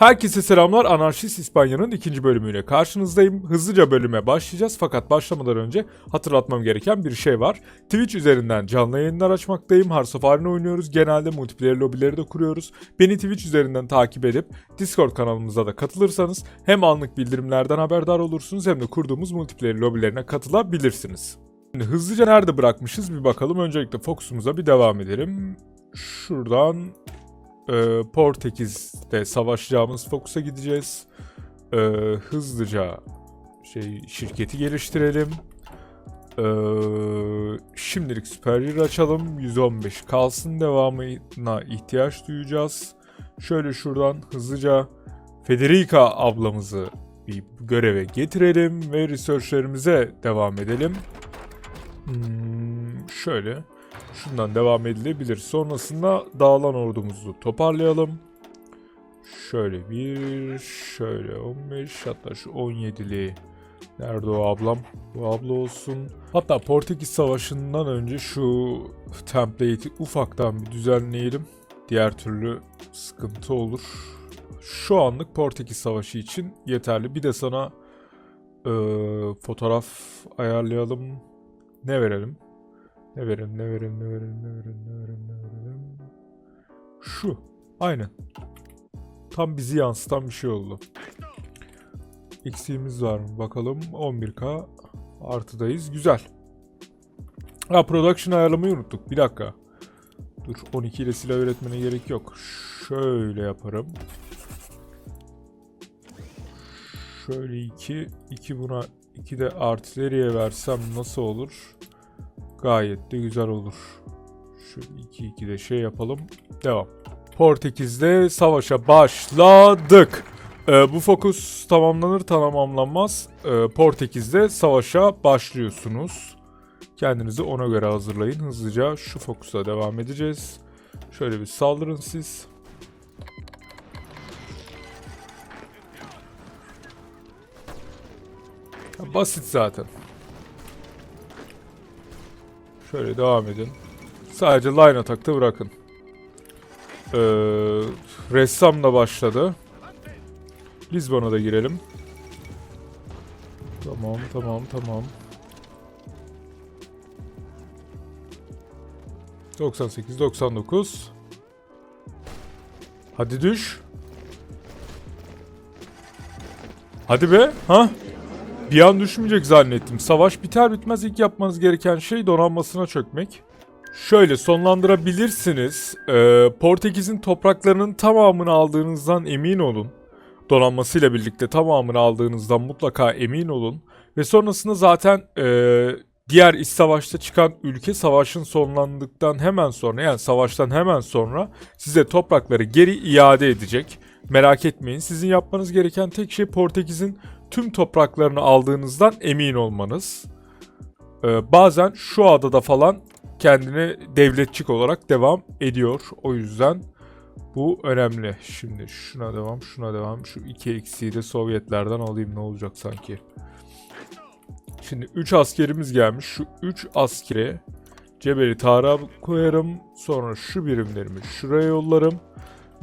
Herkese selamlar. Anarşist İspanya'nın ikinci bölümüyle karşınızdayım. Hızlıca bölüme başlayacağız fakat başlamadan önce hatırlatmam gereken bir şey var. Twitch üzerinden canlı yayınlar açmaktayım. Hearts oynuyoruz. Genelde multiplayer lobileri de kuruyoruz. Beni Twitch üzerinden takip edip Discord kanalımıza da katılırsanız hem anlık bildirimlerden haberdar olursunuz hem de kurduğumuz multiplayer lobilerine katılabilirsiniz. Şimdi hızlıca nerede bırakmışız bir bakalım. Öncelikle Fox'umuza bir devam edelim. Şuradan e, Portekiz'de savaşacağımız Focus'a gideceğiz. E, hızlıca şey şirketi geliştirelim. E, şimdilik Superior açalım. 115 kalsın devamına ihtiyaç duyacağız. Şöyle şuradan hızlıca Federica ablamızı bir göreve getirelim ve researchlerimize devam edelim. Hmm, şöyle. Şundan devam edilebilir. Sonrasında dağılan ordumuzu toparlayalım. Şöyle bir, şöyle 15, hatta şu 17'li. Nerede o ablam? Bu abla olsun. Hatta Portekiz Savaşı'ndan önce şu template'i ufaktan bir düzenleyelim. Diğer türlü sıkıntı olur. Şu anlık Portekiz Savaşı için yeterli. Bir de sana e, fotoğraf ayarlayalım. Ne verelim? Ne verelim, ne verelim, ne verelim, ne verelim, ne verelim, ne verelim. Şu. Aynen. Tam bizi yansıtan bir şey oldu. Eksiğimiz var mı? Bakalım. 11k artıdayız. Güzel. Ha production ayarlamayı unuttuk. Bir dakika. Dur 12 ile silah üretmene gerek yok. Şöyle yaparım. Şöyle 2. 2 buna 2 de artilleriye versem nasıl olur? Gayet de güzel olur. Şu 2-2 de şey yapalım. Devam. Portekiz'de savaşa başladık. Ee, bu fokus tamamlanır tamamlanmaz. Ee, Portekiz'de savaşa başlıyorsunuz. Kendinizi ona göre hazırlayın. Hızlıca şu fokusa devam edeceğiz. Şöyle bir saldırın siz. Basit zaten. Şöyle devam edin. Sadece line attack'ta bırakın. Ee, ressam da başladı. Lisbon'a da girelim. Tamam, tamam, tamam. 98, 99. Hadi düş. Hadi be, ha? Bir an düşmeyecek zannettim. Savaş biter bitmez ilk yapmanız gereken şey donanmasına çökmek. Şöyle sonlandırabilirsiniz. Ee, Portekiz'in topraklarının tamamını aldığınızdan emin olun. Donanmasıyla birlikte tamamını aldığınızdan mutlaka emin olun. Ve sonrasında zaten ee, diğer iç savaşta çıkan ülke savaşın sonlandıktan hemen sonra yani savaştan hemen sonra size toprakları geri iade edecek. Merak etmeyin. Sizin yapmanız gereken tek şey Portekiz'in tüm topraklarını aldığınızdan emin olmanız. Ee, bazen şu adada falan kendine devletçik olarak devam ediyor. O yüzden bu önemli. Şimdi şuna devam, şuna devam. Şu iki eksiği de Sovyetlerden alayım ne olacak sanki. Şimdi 3 askerimiz gelmiş. Şu 3 askere Cebeli Tarık'a koyarım. Sonra şu birimlerimi şuraya yollarım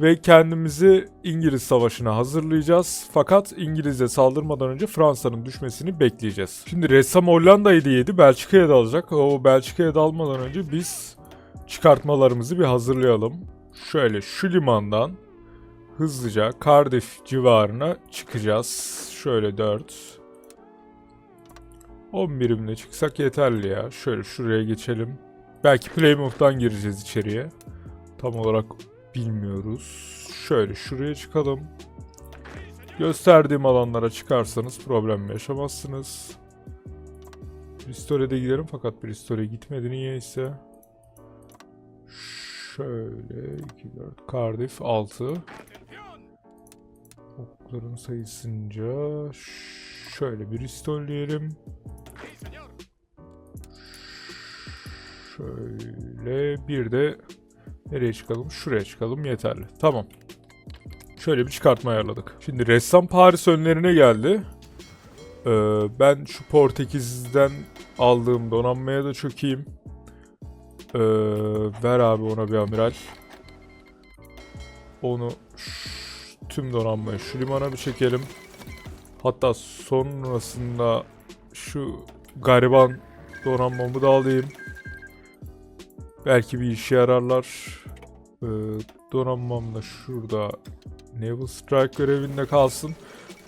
ve kendimizi İngiliz Savaşı'na hazırlayacağız. Fakat İngiliz'e saldırmadan önce Fransa'nın düşmesini bekleyeceğiz. Şimdi ressam Hollanda'yı da yedi, Belçika'ya da alacak. O Belçika'ya da almadan önce biz çıkartmalarımızı bir hazırlayalım. Şöyle şu limandan hızlıca Cardiff civarına çıkacağız. Şöyle 4. 10 birimle çıksak yeterli ya. Şöyle şuraya geçelim. Belki Plymouth'tan gireceğiz içeriye. Tam olarak bilmiyoruz. Şöyle şuraya çıkalım. Gösterdiğim alanlara çıkarsanız problem yaşamazsınız. Bristole'de giderim fakat Bristol'e gitmedi niyeyse. Şöyle 2 4 Cardiff 6. Okların sayısınca şöyle Bristol diyelim. Şöyle bir de Nereye çıkalım? Şuraya çıkalım yeterli. Tamam. Şöyle bir çıkartma ayarladık. Şimdi ressam Paris önlerine geldi. Ee, ben şu Portekiz'den aldığım donanmaya da çökeyim. Ee, ver abi ona bir amiral. Onu tüm donanmayı şu limana bir çekelim. Hatta sonrasında şu gariban donanmamı da alayım. Belki bir işe yararlar. Ee, donanmam da şurada Naval Strike görevinde kalsın.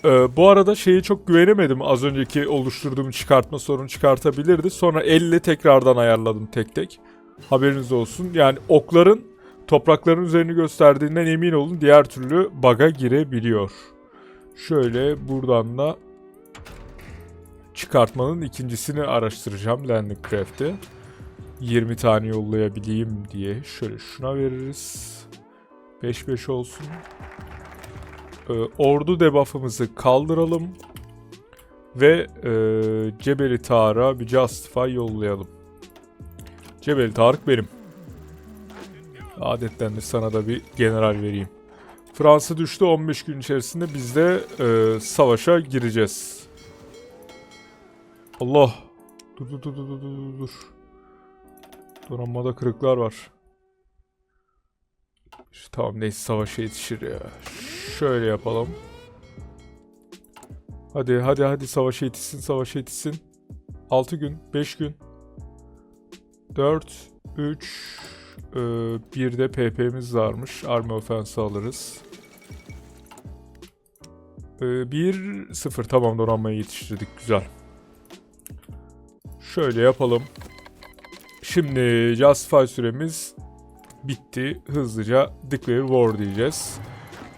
Ee, bu arada şeyi çok güvenemedim. Az önceki oluşturduğum çıkartma sorunu çıkartabilirdi. Sonra elle tekrardan ayarladım tek tek. Haberiniz olsun. Yani okların toprakların üzerini gösterdiğinden emin olun. Diğer türlü baga girebiliyor. Şöyle buradan da çıkartmanın ikincisini araştıracağım Landing Craft'te. 20 tane yollayabileyim diye. Şöyle şuna veririz. 5-5 olsun. Ee, ordu debuff'ımızı kaldıralım. Ve e, Cebeli Tarık'a bir Justify yollayalım. Cebeli Tarık benim. Adetten de sana da bir general vereyim. Fransa düştü 15 gün içerisinde biz de e, savaşa gireceğiz. Allah. Dur dur dur dur dur dur. Donanmada kırıklar var. Tamam neyse savaşa yetişir ya. Şöyle yapalım. Hadi hadi hadi savaşa yetişsin savaşa yetişsin. 6 gün 5 gün. 4 3 e, bir de PP'miz varmış. Army Offense alırız. 1 0 tamam donanmayı yetiştirdik güzel. Şöyle yapalım. Şimdi Justify süremiz bitti. Hızlıca Declare War diyeceğiz.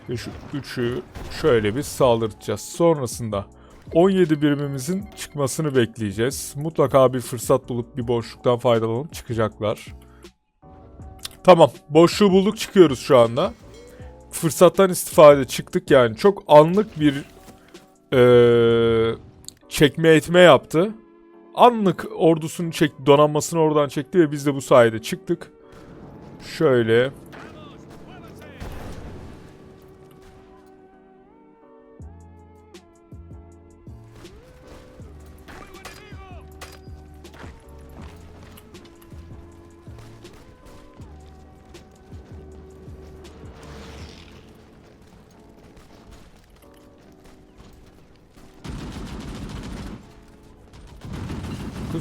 Ve şu 3'ü şöyle bir saldırtacağız. Sonrasında 17 birimimizin çıkmasını bekleyeceğiz. Mutlaka bir fırsat bulup bir boşluktan faydalanıp çıkacaklar. Tamam. Boşluğu bulduk çıkıyoruz şu anda. Fırsattan istifade çıktık yani. Çok anlık bir eee, çekme etme yaptı. Anlık ordusunu çekti, donanmasını oradan çekti ve biz de bu sayede çıktık. Şöyle.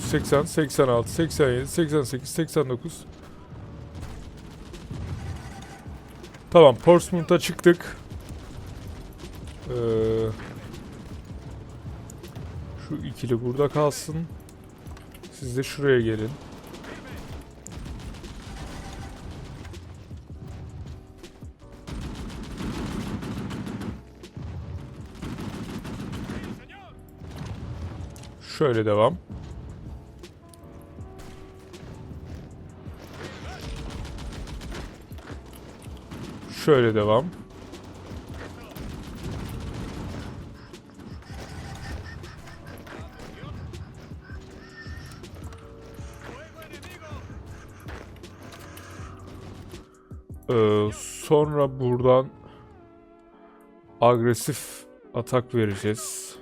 80, 86, 87, 88, 89. Tamam, Portsmouth'a çıktık. Ee, şu ikili burada kalsın. Siz de şuraya gelin. Şöyle devam. Şöyle devam. Ee, sonra buradan agresif atak vereceğiz.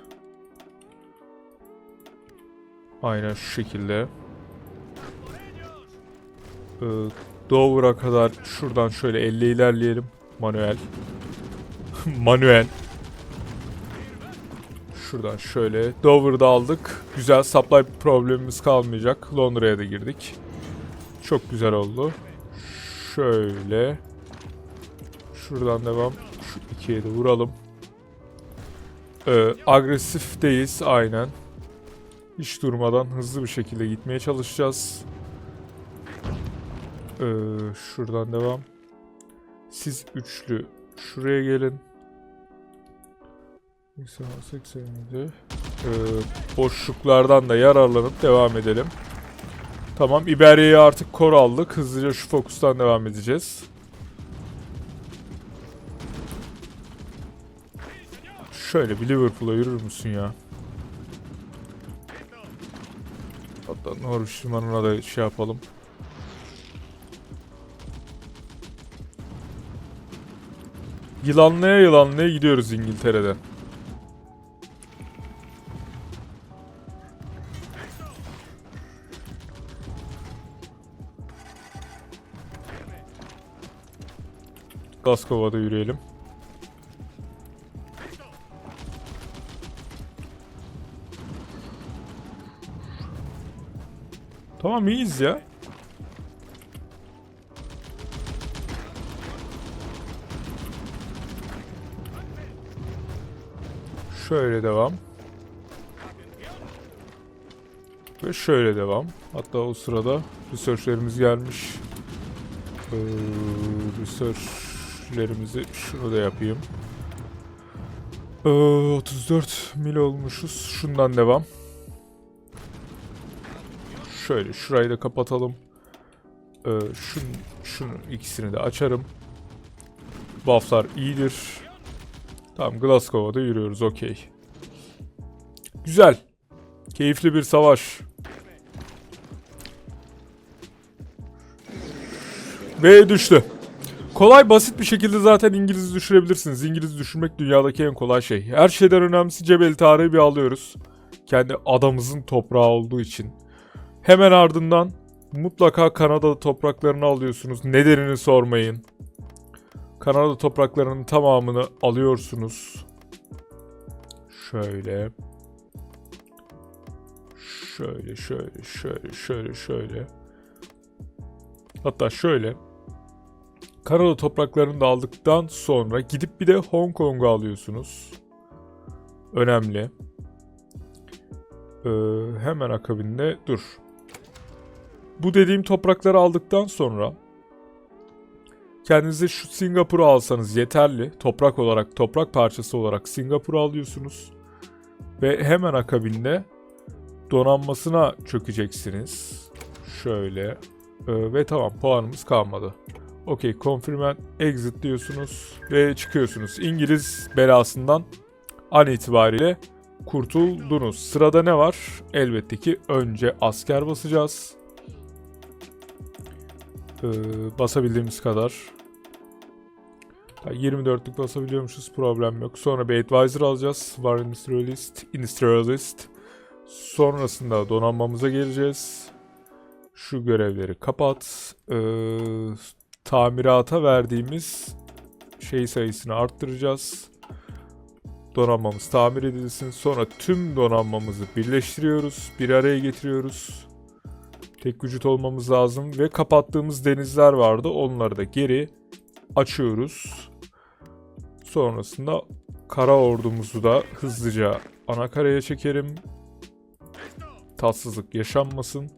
Aynen şu şekilde. Ee, Dover'a kadar şuradan şöyle 50 ilerleyelim. Manuel. Manuel. Şuradan şöyle. Dover'da aldık. Güzel supply problemimiz kalmayacak. Londra'ya da girdik. Çok güzel oldu. Şöyle. Şuradan devam. Şu ikiye de vuralım. Ee, agresifteyiz aynen. Hiç durmadan hızlı bir şekilde gitmeye çalışacağız. Ee, şuradan devam. Siz üçlü şuraya gelin. 86, 87. Ee, boşluklardan da yararlanıp devam edelim. Tamam İberya'yı artık kor aldık. Hızlıca şu fokustan devam edeceğiz. Şöyle bir Liverpool'a yürür müsün ya? Hatta Norwich limanına da şey yapalım. Yılanlaya yılanlaya gidiyoruz İngiltere'den. Glasgow'a da yürüyelim. Tamam iyiyiz ya. Şöyle devam. Ve şöyle devam. Hatta o sırada researchlerimiz gelmiş. Ee, researchlerimizi şunu da yapayım. Ee, 34 mil olmuşuz. Şundan devam. Şöyle şurayı da kapatalım. Ee, şun, şunu ikisini de açarım. Bufflar iyidir. Tamam Glasgow'a da yürüyoruz okey. Güzel. Keyifli bir savaş. Ve düştü. Kolay basit bir şekilde zaten İngiliz'i düşürebilirsiniz. İngiliz düşürmek dünyadaki en kolay şey. Her şeyden önemlisi Cebel Tarık'ı bir alıyoruz. Kendi adamızın toprağı olduğu için. Hemen ardından mutlaka Kanada topraklarını alıyorsunuz. Nedenini sormayın. Kanada topraklarının tamamını alıyorsunuz. Şöyle. Şöyle, şöyle, şöyle, şöyle, şöyle. Hatta şöyle. Kanada topraklarını da aldıktan sonra gidip bir de Hong Kong'u alıyorsunuz. Önemli. Ee, hemen akabinde dur. Bu dediğim toprakları aldıktan sonra kendinize şu Singapur'u alsanız yeterli. Toprak olarak, toprak parçası olarak Singapur'u alıyorsunuz. Ve hemen akabinde donanmasına çökeceksiniz. Şöyle. Ee, ve tamam puanımız kalmadı. Okey confirm and exit diyorsunuz ve çıkıyorsunuz. İngiliz belasından an itibariyle kurtuldunuz. Sırada ne var? Elbette ki önce asker basacağız. Ee, basabildiğimiz kadar. 24'lük basabiliyormuşuz problem yok. Sonra bir advisor alacağız. War Industrialist, Industrialist. Sonrasında donanmamıza geleceğiz. Şu görevleri kapat. Ee, tamirata verdiğimiz şey sayısını arttıracağız. Donanmamız tamir edilsin. Sonra tüm donanmamızı birleştiriyoruz. Bir araya getiriyoruz. Tek vücut olmamız lazım ve kapattığımız denizler vardı. Onları da geri açıyoruz. Sonrasında kara ordumuzu da hızlıca ana karaya çekerim. Tatsızlık yaşanmasın.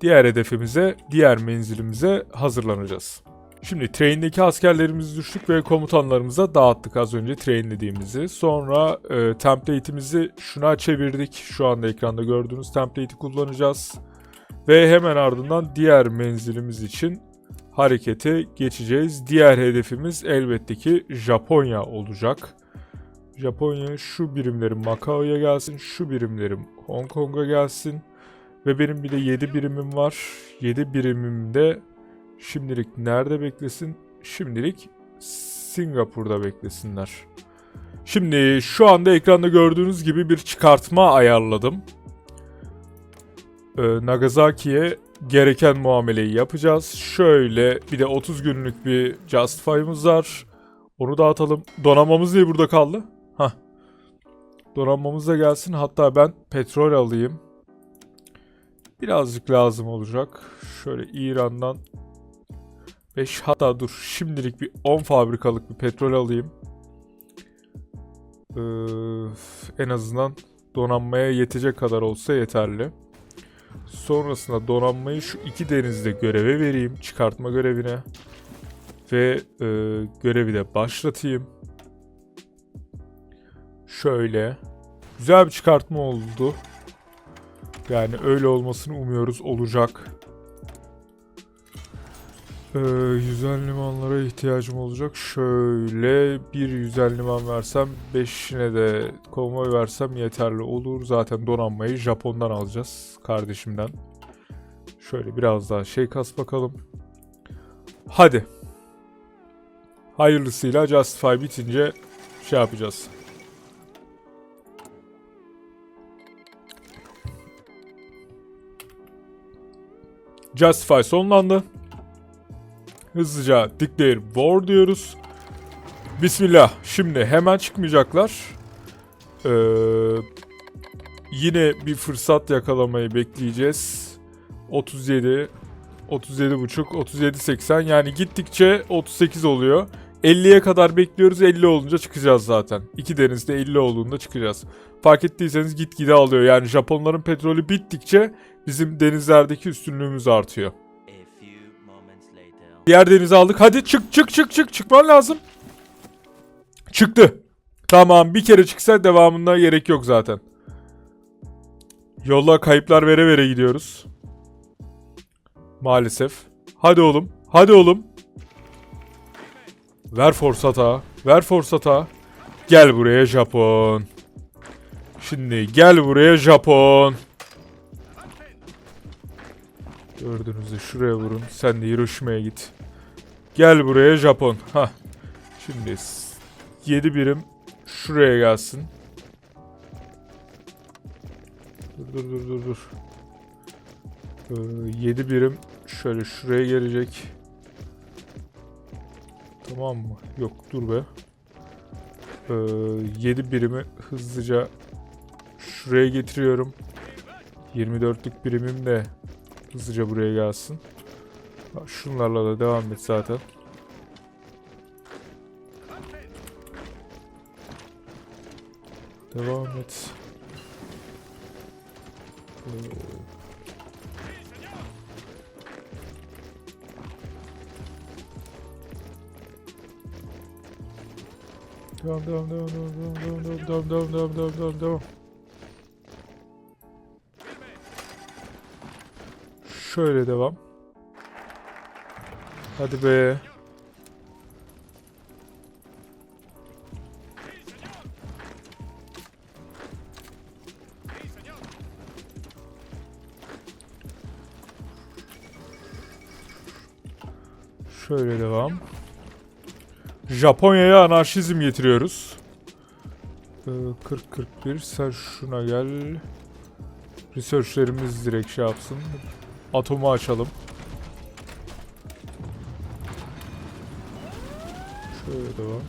Diğer hedefimize, diğer menzilimize hazırlanacağız. Şimdi train'deki askerlerimizi düştük ve komutanlarımıza dağıttık az önce trainlediğimizi. Sonra e, template'imizi şuna çevirdik. Şu anda ekranda gördüğünüz template'i kullanacağız. Ve hemen ardından diğer menzilimiz için harekete geçeceğiz. Diğer hedefimiz elbette ki Japonya olacak. Japonya şu birimlerim Macao'ya gelsin, şu birimlerim Hong Kong'a gelsin. Ve benim bir de 7 birimim var. 7 birimimde şimdilik nerede beklesin? Şimdilik Singapur'da beklesinler. Şimdi şu anda ekranda gördüğünüz gibi bir çıkartma ayarladım. Ee, Nagasaki'ye gereken muameleyi yapacağız. Şöyle bir de 30 günlük bir Justify'ımız var. Onu dağıtalım. Donanmamız niye burada kaldı? Hah. Donanmamız da gelsin. Hatta ben petrol alayım. Birazcık lazım olacak. Şöyle İran'dan 5 hatta dur şimdilik bir 10 fabrikalık bir petrol alayım. Ee, en azından donanmaya yetecek kadar olsa yeterli. Sonrasında donanmayı şu iki denizde göreve vereyim. Çıkartma görevine. Ve e, görevi de başlatayım. Şöyle. Güzel bir çıkartma oldu. Yani öyle olmasını umuyoruz olacak. Ee, yüzen limanlara ihtiyacım olacak. Şöyle bir yüzen liman versem, beşine de konvoy versem yeterli olur. Zaten donanmayı Japon'dan alacağız kardeşimden. Şöyle biraz daha şey kas bakalım. Hadi. Hayırlısıyla Justify bitince şey yapacağız. Justify sonlandı. Hızlıca declare war diyoruz. Bismillah. Şimdi hemen çıkmayacaklar. Ee, yine bir fırsat yakalamayı bekleyeceğiz. 37 37 buçuk 37 80 yani gittikçe 38 oluyor. 50'ye kadar bekliyoruz. 50 olunca çıkacağız zaten. İki denizde 50 olduğunda çıkacağız. Fark ettiyseniz gitgide alıyor. Yani Japonların petrolü bittikçe bizim denizlerdeki üstünlüğümüz artıyor. Diğer denize aldık. Hadi çık çık çık çık. Çıkman lazım. Çıktı. Tamam bir kere çıksa devamında gerek yok zaten. Yolla kayıplar vere vere gidiyoruz. Maalesef. Hadi oğlum. Hadi oğlum. Ver forsata. Ver forsata. Gel buraya Japon. Şimdi gel buraya Japon. Gördüğünüzde şuraya vurun. Sen de Hiroşima'ya git. Gel buraya Japon. Ha. Şimdi 7 birim şuraya gelsin. Dur dur dur dur dur. 7 birim şöyle şuraya gelecek. Tamam mı? Yok dur be. 7 birimi hızlıca şuraya getiriyorum. 24'lük birimim de hızlıca buraya gelsin. Şunlarla da devam et zaten. Devam et. Ee, Devam devam devam devam devam devam devam devam devam devam devam devam Şöyle devam. Hadi be. Şöyle devam. Japonya'ya anarşizm getiriyoruz. Ee, 40-41 sen şuna gel. Researchlerimiz direkt şey yapsın. Atomu açalım. Şöyle devam.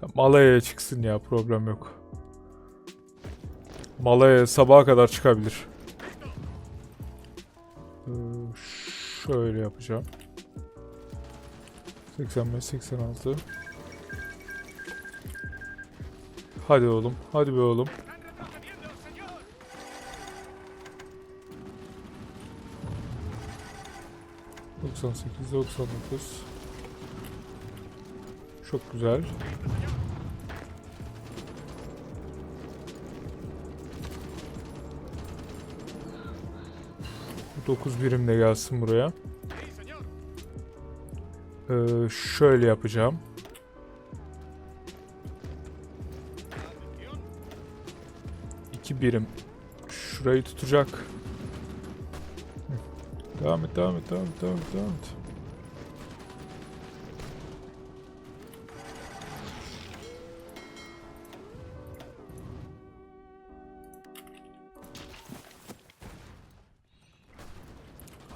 Tamam, Malaya'ya çıksın ya problem yok. Malaya sabaha kadar çıkabilir. Ee, şöyle yapacağım. 85 86 Hadi oğlum. Hadi be oğlum. Doksan sekiz, doksan dokuz. Çok güzel. Dokuz birim de gelsin buraya. Ee, şöyle yapacağım. İki birim şurayı tutacak. Devam et, devam et, devam et, devam et, devam et.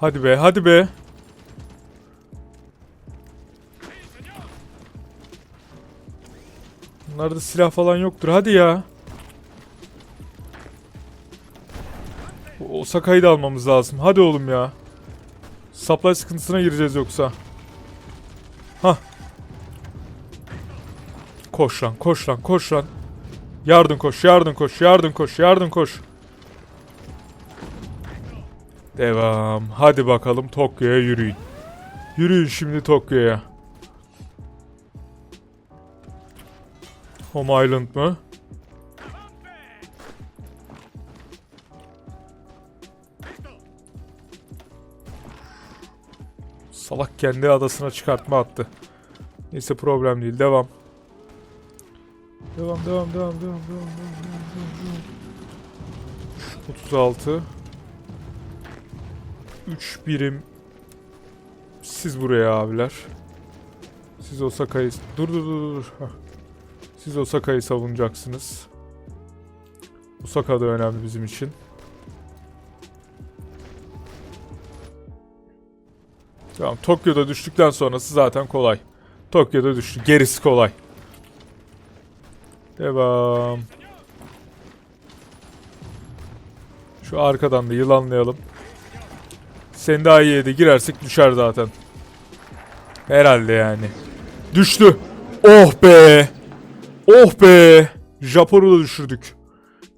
Hadi be, hadi be. Bunlarda silah falan yoktur. Hadi ya. O- Osaka'yı da almamız lazım. Hadi oğlum ya. Supply sıkıntısına gireceğiz yoksa. Hah. Koş lan, koş lan, koş lan. Yardım koş, yardım koş, yardım koş, yardım koş. Devam. Hadi bakalım Tokyo'ya yürüyün. Yürüyün şimdi Tokyo'ya. Home Island mı? Salak kendi adasına çıkartma attı. Neyse problem değil. Devam. Devam devam devam devam devam devam devam devam. 36 3 birim Siz buraya abiler. Siz Osaka'yı... Dur dur dur dur. Siz Osaka'yı savunacaksınız. Osaka da önemli bizim için. Tamam Tokyo'da düştükten sonrası zaten kolay. Tokyo'da düştü. Gerisi kolay. Devam. Şu arkadan da yılanlayalım. Sendayi'ye de girersek düşer zaten. Herhalde yani. Düştü. Oh be. Oh be. Japon'u da düşürdük.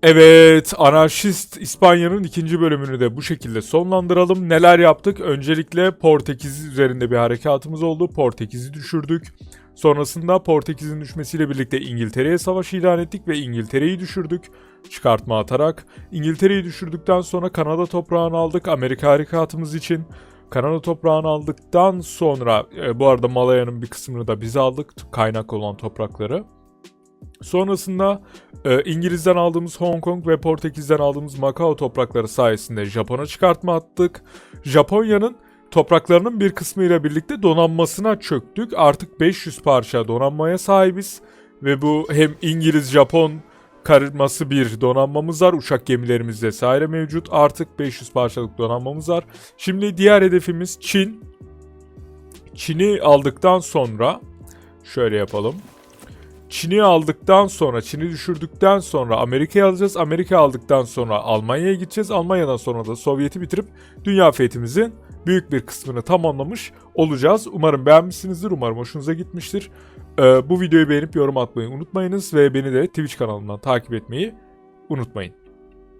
Evet, Anarşist İspanya'nın ikinci bölümünü de bu şekilde sonlandıralım. Neler yaptık? Öncelikle Portekiz üzerinde bir harekatımız oldu. Portekiz'i düşürdük. Sonrasında Portekiz'in düşmesiyle birlikte İngiltere'ye savaş ilan ettik ve İngiltere'yi düşürdük. Çıkartma atarak. İngiltere'yi düşürdükten sonra Kanada toprağını aldık Amerika harekatımız için. Kanada toprağını aldıktan sonra, e, bu arada Malaya'nın bir kısmını da biz aldık. Kaynak olan toprakları. Sonrasında e, İngiliz'den aldığımız Hong Kong ve Portekiz'den aldığımız Macao toprakları sayesinde Japon'a çıkartma attık. Japonya'nın topraklarının bir kısmıyla birlikte donanmasına çöktük. Artık 500 parça donanmaya sahibiz. Ve bu hem İngiliz-Japon karışması bir donanmamız var. Uçak gemilerimiz vesaire mevcut. Artık 500 parçalık donanmamız var. Şimdi diğer hedefimiz Çin. Çin'i aldıktan sonra şöyle yapalım. Çin'i aldıktan sonra, Çin'i düşürdükten sonra Amerika'yı alacağız. Amerika aldıktan sonra Almanya'ya gideceğiz. Almanya'dan sonra da Sovyet'i bitirip dünya fethimizin büyük bir kısmını tamamlamış olacağız. Umarım beğenmişsinizdir. Umarım hoşunuza gitmiştir. Ee, bu videoyu beğenip yorum atmayı unutmayınız ve beni de Twitch kanalından takip etmeyi unutmayın.